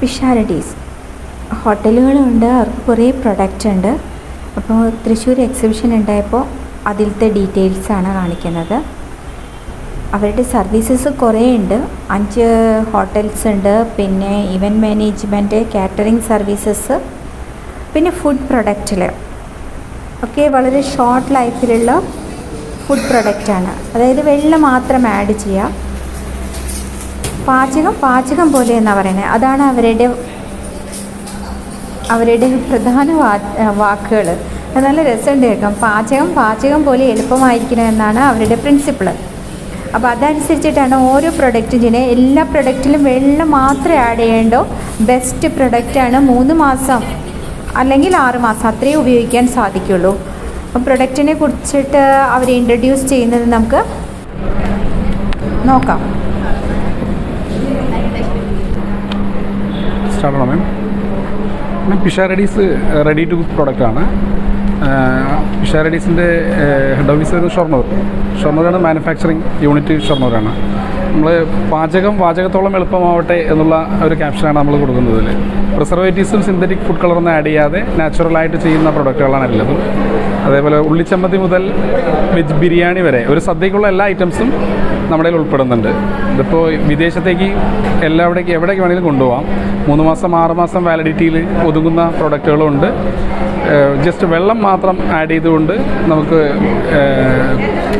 പിഷാരഡീസ് ഹോട്ടലുകളുണ്ട് അവർക്ക് കുറേ പ്രൊഡക്റ്റ് ഉണ്ട്. അപ്പോൾ തൃശ്ശൂർ എക്സിബിഷൻ ഉണ്ടായപ്പോൾ അതിലത്തെ ഡീറ്റെയിൽസ് ആണ് കാണിക്കുന്നത്. അവരുടെ സർവീസസ് കുറേ ഉണ്ട്. അഞ്ച് ഹോട്ടൽസ് ഉണ്ട്. പിന്നെ ഇവന്റ് മാനേജ്മെന്റ് കാറ്ററിംഗ് സർവീസസ് പിന്നെ ഫുഡ് പ്രൊഡക്റ്റിൽ ഒക്കെ വളരെ ഷോർട്ട് ലൈഫിലുള്ള ഫുഡ് പ്രൊഡക്റ്റാണ് അതായത് വെള്ളം മാത്രം ആഡ് ചെയ്യുക പാചകം പാചകം പോലെ എന്നാണ് പറയുന്നത് അതാണ് അവരുടെ അവരുടെ പ്രധാന വാക്കുകൾ നല്ല രസമുണ്ട് കേൾക്കാം പാചകം പാചകം പോലെ എളുപ്പമായിരിക്കണം എന്നാണ് അവരുടെ പ്രിൻസിപ്പിൾ അപ്പോൾ അതനുസരിച്ചിട്ടാണ് ഓരോ പ്രൊഡക്റ്റും ചെയ്യുന്നത് എല്ലാ പ്രൊഡക്റ്റിലും വെള്ളം മാത്രമേ ആഡ് ചെയ്യേണ്ടോ? ബെസ്റ്റ് പ്രൊഡക്റ്റാണ് മൂന്ന് മാസം അല്ലെങ്കിൽ ആറ് മാസം അത്രയേ ഉപയോഗിക്കാൻ സാധിക്കുള്ളൂ. അപ്പം പ്രൊഡക്റ്റിനെ കുറിച്ചിട്ട് അവർ ഇൻട്രൊഡ്യൂസ് ചെയ്യുന്നത് നമുക്ക് നോക്കാം. സ്റ്റാർട്ട് ചെയ്യണം ma'am. Pisharady's ready to cook പ്രോഡക്റ്റാണ് പിഷാരഡീസിന്റെ ഹെഡ് ഓഫീസ് വരുന്നത് ഷൊർണൂർ. ഷൊർണൂരാണ് മാനുഫാക്ചറിങ് യൂണിറ്റ് ഷൊർണൂരാണ്. നമ്മൾ പാചകം പാചകത്തോളം എളുപ്പമാവട്ടെ എന്നുള്ള ഒരു ക്യാപ്ഷനാണ് നമ്മൾ കൊടുക്കുന്നതിൽ പ്രിസർവേറ്റീവ്സും സിന്തറ്റിക് ഫുഡ് കളറൊന്നും ആഡ് ചെയ്യാതെ നാച്ചുറലായിട്ട് ചെയ്യുന്ന പ്രൊഡക്റ്റുകളാണ് എല്ലതും. അതേപോലെ ഉള്ളിച്ചമ്മന്തി മുതൽ വെജ് ബിരിയാണി വരെ. ഒരു സദ്യക്കുള്ള എല്ലാ ഐറ്റംസും നമ്മുടെ ഉൾപ്പെടുന്നുണ്ട്. ഇതിപ്പോൾ വിദേശത്തേക്ക് എല്ലാവിടേക്ക് എവിടേക്ക് വേണമെങ്കിലും കൊണ്ടുപോകാം മൂന്ന് മാസം ആറ് മാസം വാലിഡിറ്റിയിൽ ഒതുങ്ങുന്ന പ്രൊഡക്റ്റുകളും ഉണ്ട് ജസ്റ്റ് വെള്ളം മാത്രം ആഡ് ചെയ്തുകൊണ്ട് നമുക്ക്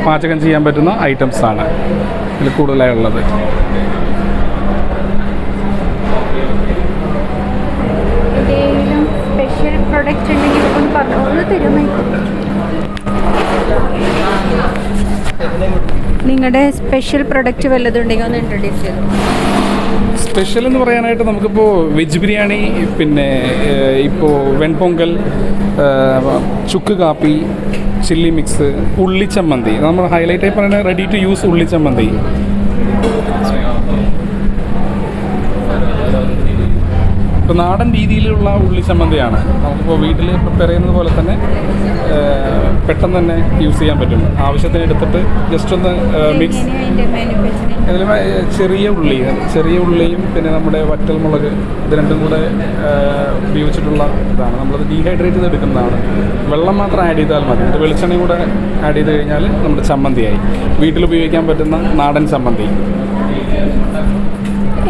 പാചകം ചെയ്യാൻ പറ്റുന്ന ഐറ്റംസാണ് ഇതിൽ കൂടുതലായി സ്പെഷ്യൽ പ്രൊഡക്റ്റ് ഉണ്ടെങ്കിൽ ഒന്ന് പറഞ്ഞു തരുമോ? നിങ്ങളുടെ സ്പെഷ്യൽ പ്രൊഡക്റ്റ് വല്ലതുണ്ടെങ്കിൽ ഒന്ന് ഇൻട്രൊഡ്യൂസ് ചെയ്തു? സ്പെഷ്യൽ എന്ന് പറയാനായിട്ട് നമുക്കിപ്പോൾ വെജ് ബിരിയാണി പിന്നെ ഇപ്പോൾ വെൺപൊങ്കൽ ചുക്ക് കാപ്പി ചില്ലി മിക്സ് ഉള്ളിച്ചമ്മന്തി നമ്മൾ ഹൈലൈറ്റ് ആയി പറയുന്നത് റെഡി ടു യൂസ് ഉള്ളിച്ചമ്മന്തി ഇപ്പോൾ നാടൻ രീതിയിലുള്ള ഉള്ളി ചമ്മന്തിയാണ്. നമുക്കിപ്പോൾ വീട്ടിൽ പ്രിപ്പയർ ചെയ്യുന്നത് പോലെ തന്നെ പെട്ടെന്ന് തന്നെ യൂസ് ചെയ്യാൻ പറ്റും. ആവശ്യത്തിന് എടുത്തിട്ട് ജസ്റ്റ് ഒന്ന് മിക്സ് അതിൽ ചെറിയ ഉള്ളി ചെറിയ ഉള്ളിയും പിന്നെ നമ്മുടെ വറ്റൽ മുളക് ഇത് രണ്ടും കൂടെ ഉപയോഗിച്ചിട്ടുള്ള ഇതാണ്. നമ്മളത് ഡീഹൈഡ്രേറ്റ് ചെയ്ത് എടുക്കുന്നതാണ്. വെള്ളം മാത്രം ആഡ് ചെയ്താൽ മതി. അത് വെളിച്ചെണ്ണയും കൂടെ ആഡ് ചെയ്ത് കഴിഞ്ഞാൽ നമ്മുടെ ചമ്മന്തിയായി. വീട്ടിൽ ഉപയോഗിക്കാൻ പറ്റുന്ന നാടൻ ചമ്മന്തി.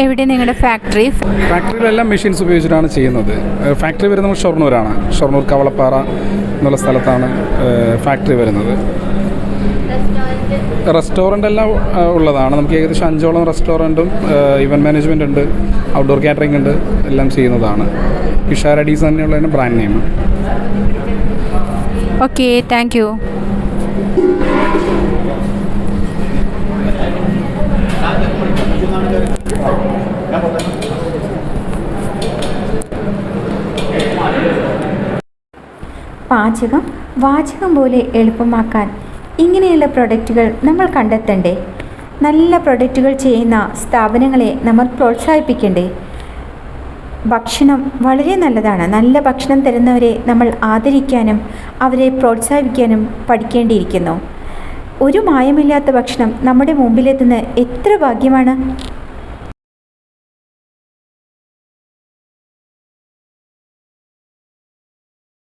എവിടെ നിങ്ങളുടെ ഫാക്ടറി ഫാക്ടറിയിലെല്ലാം മെഷീൻസ് ഉപയോഗിച്ചിട്ടാണ് ചെയ്യുന്നത്. ഫാക്ടറി വരുന്നത് ഷൊർണൂരാണ്. ഷൊർണൂർ കവളപ്പാറ എന്നുള്ള സ്ഥലത്താണ് ഫാക്ടറി വരുന്നത്. റെസ്റ്റോറന്റ് എല്ലാം ഉള്ളതാണ്. നമുക്ക് ഏകദേശം അഞ്ചോളം റെസ്റ്റോറന്റും ഇവന്റ് മാനേജ്മെന്റ് ഉണ്ട് ഔട്ട്ഡോർ കാറ്ററിംഗ് ഉണ്ട് എല്ലാം ചെയ്യുന്നതാണ്. ഇഷാരഡീസ് തന്നെയുള്ളതിന് brand name okay thank you പാചകം വാചകം പോലെ എളുപ്പമാക്കാൻ ഇങ്ങനെയുള്ള പ്രൊഡക്റ്റുകൾ നമ്മൾ കണ്ടെത്തണ്ടേ? നല്ല പ്രൊഡക്റ്റുകൾ ചെയ്യുന്ന സ്ഥാപനങ്ങളെ നമ്മൾ പ്രോത്സാഹിപ്പിക്കണ്ടേ? ഭക്ഷണം വളരെ നല്ലതാണ്. നല്ല ഭക്ഷണം തരുന്നവരെ നമ്മൾ ആദരിക്കാനും അവരെ പ്രോത്സാഹിപ്പിക്കാനും പഠിക്കേണ്ടിയിരിക്കുന്നു. ഒരു മായമില്ലാത്ത ഭക്ഷണം നമ്മുടെ മുമ്പിലെത്തുന്ന എത്ര ഭാഗ്യമാണ്?